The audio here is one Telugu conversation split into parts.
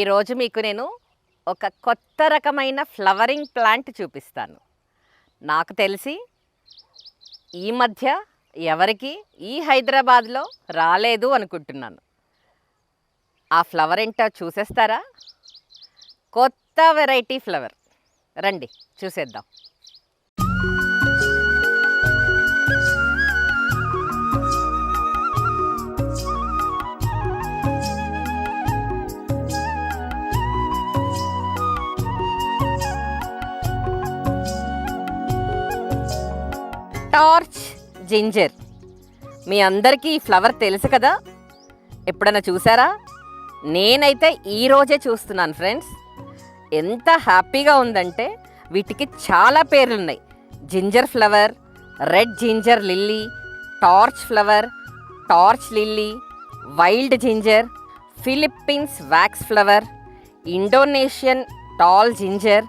ఈరోజు మీకు నేను ఒక కొత్త రకమైన ఫ్లవరింగ్ ప్లాంట్ చూపిస్తాను. నాకు తెలిసి ఈ మధ్య ఎవరికి ఈ హైదరాబాద్లో రాలేదు అనుకుంటున్నాను. ఆ ఫ్లవర్ ఏంటో చూసేస్తారా? కొత్త వెరైటీ ఫ్లవర్. రండి చూసేద్దాం. Torch ginger. మీ అందరికీ ఈ ఫ్లవర్ తెలుసు కదా? ఎప్పుడైనా చూసారా? నేనైతే ఈ రోజే చూస్తున్నాను ఫ్రెండ్స్. ఎంత హ్యాపీగా ఉందంటే వీటికి చాలా పేర్లున్నాయి. Ginger flower red ginger lily torch flower torch lily wild ginger Philippines wax flower Indonesian tall ginger.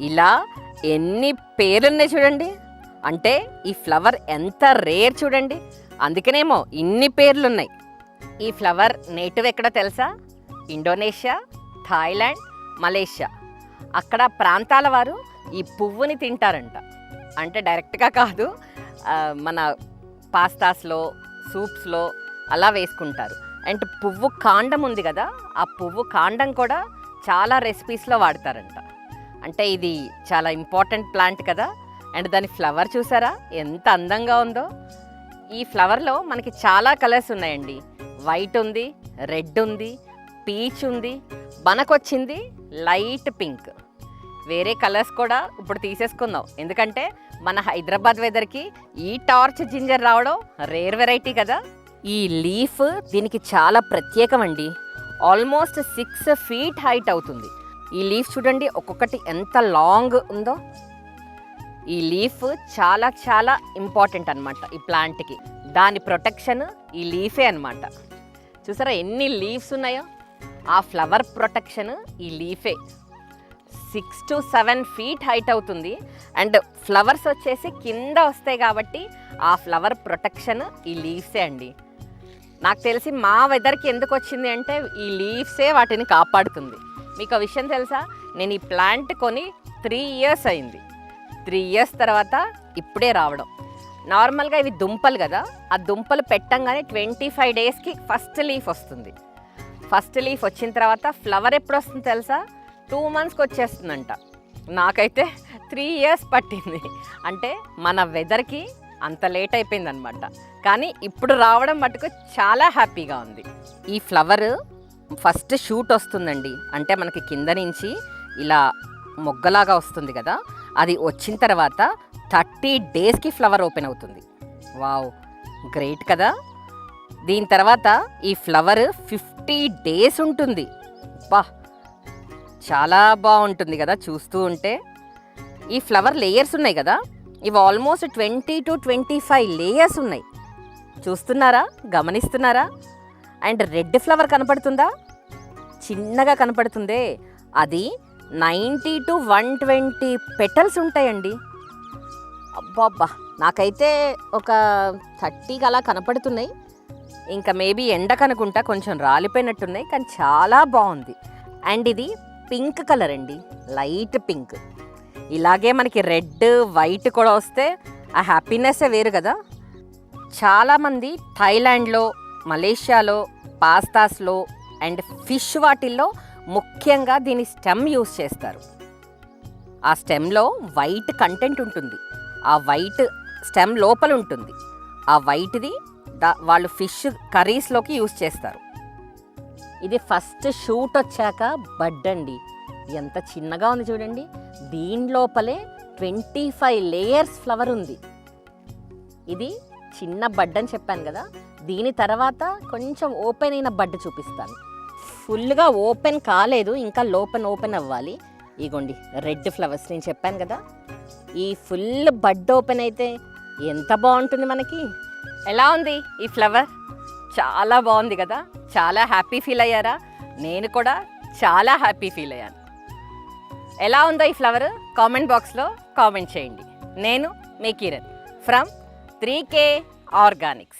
ఇలా ఎన్ని పేర్లున్నాయి చూడండి. అంటే ఈ ఫ్లవర్ ఎంత రేర్ చూడండి. అందుకనేమో ఇన్ని పేర్లున్నాయి. ఈ ఫ్లవర్ నేటివ్ ఎక్కడ తెలుసా? Indonesia Thailand Malaysia. అక్కడ ప్రాంతాల వారు ఈ పువ్వుని తింటారంట. అంటే డైరెక్ట్గా కాదు మన పాస్తాస్లో సూప్స్లో అలా వేసుకుంటారు. అండ్ పువ్వు కాండం ఉంది కదా ఆ పువ్వు కాండం కూడా చాలా రెసిపీస్లో వాడతారంట. అంటే ఇది చాలా ఇంపార్టెంట్ ప్లాంట్ కదా. అండ్ దాని ఫ్లవర్ చూసారా? ఎంత అందంగా ఉందో. ఈ ఫ్లవర్లో మనకి చాలా కలర్స్ ఉన్నాయండి. వైట్ ఉంది రెడ్ ఉంది పీచ్ ఉంది మనకొచ్చింది లైట్ పింక్. వేరే కలర్స్ కూడా ఇప్పుడు తీసేసుకుందాం. ఎందుకంటే మన హైదరాబాద్ వెదర్కి ఈ టార్చ్ జింజర్ రావడం రేర్ వెరైటీ కదా. ఈ లీఫ్ దీనికి చాలా ప్రత్యేకం అండి ఆల్మోస్ట్ సిక్స్ ఫీట్ హైట్ అవుతుంది. ఈ లీఫ్ చూడండి ఒక్కొక్కటి ఎంత లాంగ్ ఉందో. ఈ లీఫ్ చాలా చాలా ఇంపార్టెంట్ అనమాట ఈ ప్లాంట్కి. దాని ప్రొటెక్షన్ ఈ లీఫే అనమాట చూసారా ఎన్ని లీవ్స్ ఉన్నాయో? ఆ ఫ్లవర్ ప్రొటెక్షన్ ఈ లీఫే. Six to seven feet height అవుతుంది. అండ్ ఫ్లవర్స్ వచ్చేసి కింద వస్తాయి కాబట్టి ఆ ఫ్లవర్ ప్రొటెక్షన్ ఈ లీవ్సే అండి. నాకు తెలిసి మా వెదర్కి ఎందుకు వచ్చింది అంటే ఈ లీవ్సే వాటిని కాపాడుతుంది. మీకు ఆ విషయం తెలుసా? నేను ఈ ప్లాంట్ కొని త్రీ ఇయర్స్ అయింది. త్రీ ఇయర్స్ తర్వాత ఇప్పుడే రావడం. నార్మల్గా ఇవి దుంపలు కదా ఆ దుంపలు పెట్టంగానే ట్వంటీ ఫైవ్ డేస్కి ఫస్ట్ లీఫ్ వస్తుంది. ఫస్ట్ లీఫ్ వచ్చిన తర్వాత ఫ్లవర్ ఎప్పుడు వస్తుంది తెలుసా? టూ మంత్స్కి వచ్చేస్తుందంట. నాకైతే త్రీ ఇయర్స్ పట్టింది. అంటే మన వెదర్కి అంత లేట్ అయిపోయిందనమాట. కానీ ఇప్పుడు రావడం మటుకు చాలా హ్యాపీగా ఉంది. ఈ ఫ్లవర్ ఫస్ట్ షూట్ వస్తుందండి. అంటే మనకి కింద నుంచి ఇలా మొగ్గలాగా వస్తుంది కదా అది వచ్చిన తర్వాత థర్టీ డేస్కి ఫ్లవర్ ఓపెన్ అవుతుంది. వావ్! గ్రేట్ కదా! దీని తర్వాత ఈ ఫ్లవర్ ఫిఫ్టీ డేస్ ఉంటుంది. బా! చాలా బాగుంటుంది కదా చూస్తూ ఉంటే. ఈ ఫ్లవర్ లేయర్స్ ఉన్నాయి కదా? ఇవి almost twenty two twenty five layers ఉన్నాయి. చూస్తున్నారా? గమనిస్తున్నారా? అండ్ రెడ్ ఫ్లవర్ కనపడుతుందా? చిన్నగా కనపడుతుందే. అది ninety to one twenty petals ఉంటాయండి. అబ్బాబ్బా నాకైతే ఒక థర్టీకి అలా కనపడుతున్నాయి. ఇంకా మేబీ ఎండ కనుకుంటా కొంచెం రాలిపోయినట్టున్నాయి కానీ చాలా బాగుంది. అండ్ ఇది పింక్ కలర్ అండి లైట్ పింక్. ఇలాగే మనకి రెడ్ వైట్ కూడా వస్తే ఆ హ్యాపీనెస్సే వేరు కదా. చాలామంది థాయిలాండ్లో మలేషియాలో పాస్తాస్లో అండ్ ఫిష్ వాటిల్లో ముఖ్యంగా దీని స్టెమ్ యూస్ చేస్తారు. ఆ స్టెమ్లో వైట్ కంటెంట్ ఉంటుంది. ఆ వైట్ స్టెమ్ లోపల ఉంటుంది. ఆ వైట్ది దా వాళ్ళు ఫిష్ కర్రీస్లోకి యూస్ చేస్తారు. ఇది ఫస్ట్ షూట్ వచ్చాక బడ్ అండి. ఎంత చిన్నగా ఉంది చూడండి. దీని లోపలే ట్వంటీ ఫైవ్ లేయర్స్ ఫ్లవర్ ఉంది. ఇది చిన్న బడ్ అని చెప్పాను కదా. దీని తర్వాత కొంచెం ఓపెన్ అయిన బడ్ చూపిస్తాను. ఫుల్గా ఓపెన్ కాలేదు ఇంకా లోపల ఓపెన్ అవ్వాలి. ఇగోండి రెడ్ ఫ్లవర్స్ నేను చెప్పాను కదా ఈ ఫుల్ బడ్ ఓపెన్ అయితే ఎంత బాగుంటుంది మనకి. ఎలా ఉంది ఈ ఫ్లవర్? చాలా బాగుంది కదా చాలా హ్యాపీ ఫీల్ అయ్యారా? నేను కూడా చాలా హ్యాపీ ఫీల్ అయ్యాను. ఎలా ఉందో ఈ ఫ్లవర్? కామెంట్ బాక్స్లో కామెంట్ చేయండి. నేను మీ Kiran from three K organics.